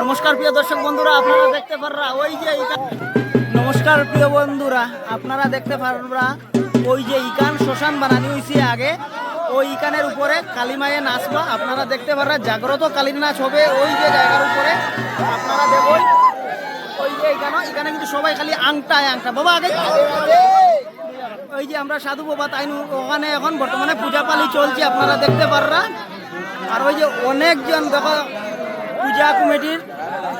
নমস্কার প্রিয় দর্শক বন্ধুরা, আপনারা দেখতে পাররা, ওই যে নমস্কার প্রিয় বন্ধুরা, আপনারা দেখতে পাররা, ওই যে ইকান শ্মশান বানানি হয়েছে আগে। ওই ইকানের উপরে কালিমায়ে নাচবা আপনারা দেখতে পাররা, জাগ্রত কালীর নাচ হবে ওই যে জায়গার উপরে। আপনারা দেখুন, ওই যে এখানে এখানে কিন্তু সবাই খালি আংটায় আংটা। বাবা, আগে ওই যে আমরা সাধু বাবা তাই ওখানে এখন বর্তমানে পূজা পালি চলছে, আপনারা দেখতে পাররা। আর ওই যে অনেকজন, দেখো, পূজা কমিটির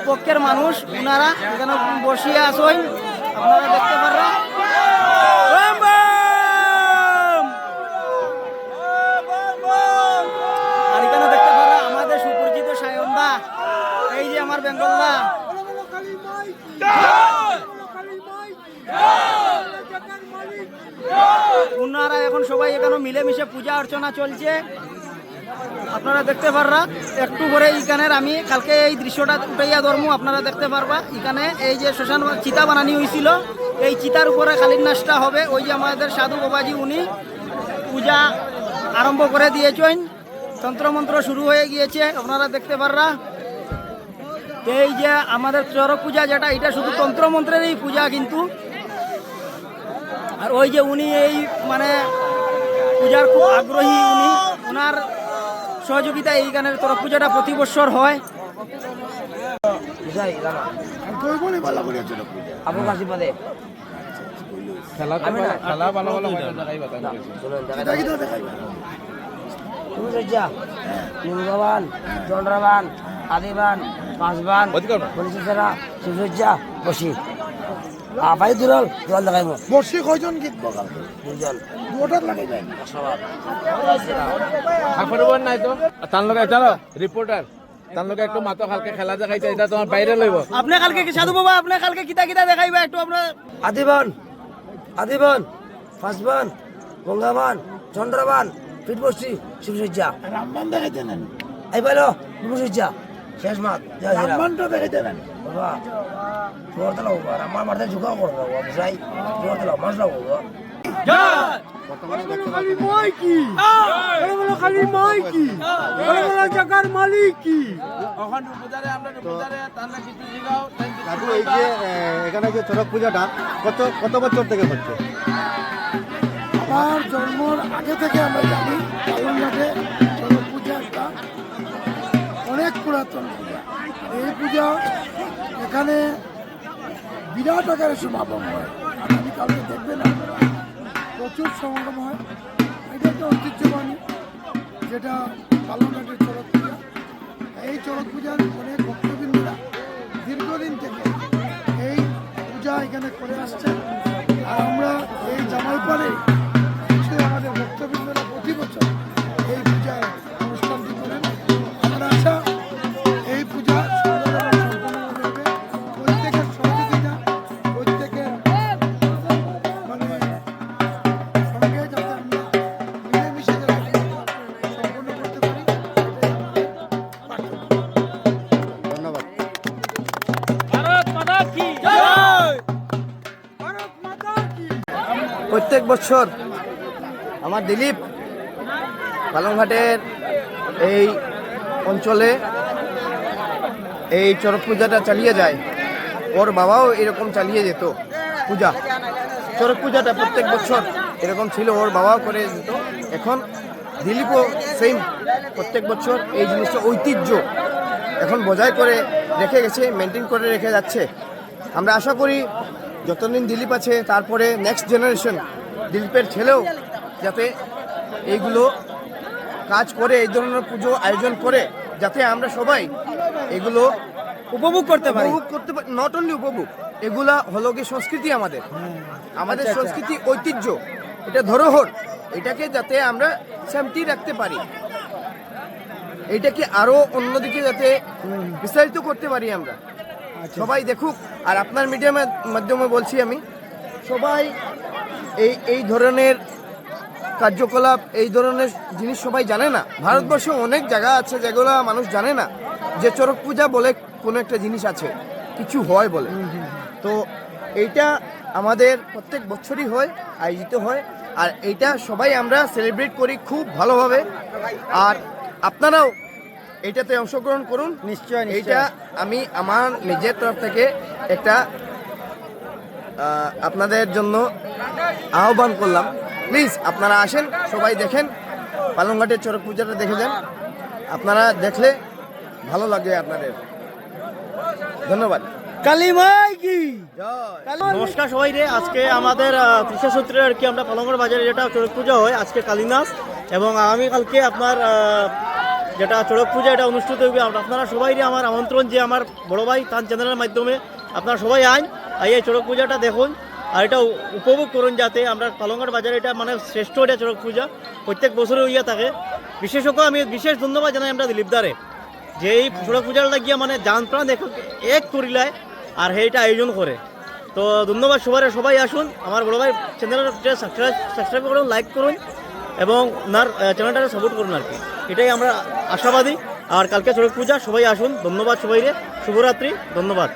পক্ষের মানুষ ওনারা এখানে বসিয়ে আসেন আপনারা দেখতে পাররা! আর এখানে দেখতে পাররা আমাদের সুপরিচিত এই যে আমার বেঙ্গলদা। ওনারা এখন সবাই এখানে মিলেমিশে পূজা অর্চনা চলছে। আপনারা দেখতে পাররা একটু করে এইখানের আমি কালকে এই দৃশ্যটা উঠাইয়া ধর্ম, আপনারা দেখতে পারবা এখানে এই যে শ্মশান চিতা বানানি হয়েছিল এই চিতার উপরে কালীর নাচটা হবে, ওই যে আমাদের সাধু বাবাজি উনি পূজা আরম্ভ করে দিয়েছেন। তন্ত্রমন্ত্র শুরু হয়ে গিয়েছে, আপনারা দেখতে পাররা এই যে আমাদের চরক পূজা যেটা, এটা শুধু তন্ত্রমন্ত্রেরই পূজা কিন্তু। আর ওই যে উনি এই মানে পূজার খুব আগ্রহী উনি। ওনার সহযোগিতা এই গানের তরফ পূজাটা প্রতি বছর হয়। লিঙ্গবান চন্দ্রবান আদিবান পাঁচবান শিবসজ্জা বসি। আপাই দুরল জল দেখাইব। বর্ষি কয়জন গীত বগাল দুজন দুটার লাগে যায়। নাই তো? তার লগে জানো রিপোর্টার তার লগে একটু মাতো হালকা খেলা দেখাইছে এটা তোমার বাইরে লইব। আপনি কালকে কি সাধু বাবা আপনি কালকে কিতা কিতা দেখাইবা একটু আপনার? আদিবান আদিবান পাঁচবান গঙ্গাবান চন্দ্রবান ফিট বসছি শিবসজ্জা। রামবান দেখাইতে নেন। এই শিবসজ্জা। শেষ মাত। রামবানটা দেখাইতে নেন। মাঠে কি বড় বড় খালি মই কি বড় বড় জায়গার মালিক কি এখন দাদু এই যে এখানে যে চড়ক পূজাটা কত কত বছর থেকে হচ্ছে আমার জন্মর আগে থেকে আমরা জানি কালুরঘাটে চড়ক পূজা একটা অনেক পুরাতন পূজা। এই পূজা এখানে বিরাট আকারে সমাগম হয়। আগামীকালকে দেখবেন আপনারা প্রচুর সমাগম হয়। এটা একটা ঐতিহ্যবাহী, যেটা কালুরঘাটের চড়ক পূজা। এই চড়ক পূজার অনেক ভক্তবৃন্দরা দীর্ঘদিন থেকে এই পূজা এখানে করে আসছে আর আমরা এই জামাইপাড়ে হচ্ছে আমাদের ভক্তবৃন্দরা প্রতি বছর প্রত্যেক বছর আমার দিলীপ পালংঘাটের এই অঞ্চলে এই চড়ক পূজাটা চালিয়ে যায়। ওর বাবাও এরকম চালিয়ে যেত পূজা। চড়ক পূজাটা প্রত্যেক বছর এরকম ছিল, ওর বাবাও করে যেত। এখন দিলীপও সেম প্রত্যেক বছর এই জিনিসটা ঐতিহ্য এখন বজায় করে রেখে গেছে মেনটেন করে রেখে যাচ্ছে। আমরা আশা করি যতদিন দিলীপ আছে তারপরে নেক্সট জেনারেশন দিলীপের ছেলেও যাতে এইগুলো কাজ করে এই ধরনের পুজো আয়োজন করে যাতে আমরা সবাই এগুলো উপভোগ করতে পারি। উপভোগ করতে পারি। নট অনলি উপভোগ এগুলা হলো কি সংস্কৃতি আমাদের। আমাদের সংস্কৃতি ঐতিহ্য এটা ধরোহর এটাকে যাতে আমরা সেমটি রাখতে পারি। এটাকে আরও অন্যদিকে যাতে বিস্তারিত করতে পারি আমরা। সবাই দেখুক আর আপনার মিডিয়ামের মাধ্যমে বলছি আমি। সবাই এই এই ধরনের কার্যকলাপ এই ধরনের জিনিস সবাই জানে না। ভারতবর্ষে অনেক জায়গা আছে যেগুলো মানুষ জানে না। যে চড়ক পূজা বলে কোনো একটা জিনিস আছে কিছু হয় বলে। তো এইটা আমাদের প্রত্যেক বছরই হয় আয়োজিত হয়। আর এইটা সবাই আমরা সেলিব্রেট করি খুব ভালোভাবে। আর আপনারাও এইটাতে অংশগ্রহণ করুন। নিশ্চয় এইটা আমি আমার নিজের তরফ থেকে একটা আপনাদের জন্য আহ্বান করলাম। প্লিজ আপনারা আসেন সবাই দেখেন। পালংঘাটের চড়ক পূজাটা দেখে যান। আপনারা দেখলে ভালো লাগবে আপনাদের। ধন্যবাদ। কালিমাই কি? নমস্কার সবাই রে। আজকে আমাদের কৃষি সূত্রে আর কি আমরা পালঙ্গর বাজারে যেটা চড়ক পূজা হয় আজকে কালিনাস এবং আগামীকালকে আপনার যেটা চড়ক পূজা, এটা অনুষ্ঠিত হবে। আপনারা সবাইরে আমার আমন্ত্রণ যে আমার বড় ভাই তান চ্যানেলের মাধ্যমে আপনারা সবাই আইন আর এই চড়ক পূজাটা দেখুন। আর এটা উপভোগ করুন যাতে আমরা পালঙ্গর বাজারে এটা মানে শ্রেষ্ঠ এটা চড়ক পূজা প্রত্যেক বছরে হইয়া থাকে। বিশেষত আমি বিশেষ ধন্যবাদ জানাই আমরা দিলীপদারে যে এই চড়ক পূজাটা লাগিয়া মানে যান প্রাণ এক এক করিলায় আর সেইটা আয়োজন করে। তো ধন্যবাদ সবার সবাই আসুন। আমার বড় ভাই চ্যানেলটা সাবস্ক্রাইব সাবস্ক্রাইব করুন লাইক করুন। এবং ওনার চ্যানেলটাকে সাপোর্ট করুন আর কি। এটাই আমরা আশাবাদী। আর কালকে চড়ক পূজা, সবাই আসুন। ধন্যবাদ সবাইরে। শুভরাত্রি। ধন্যবাদ।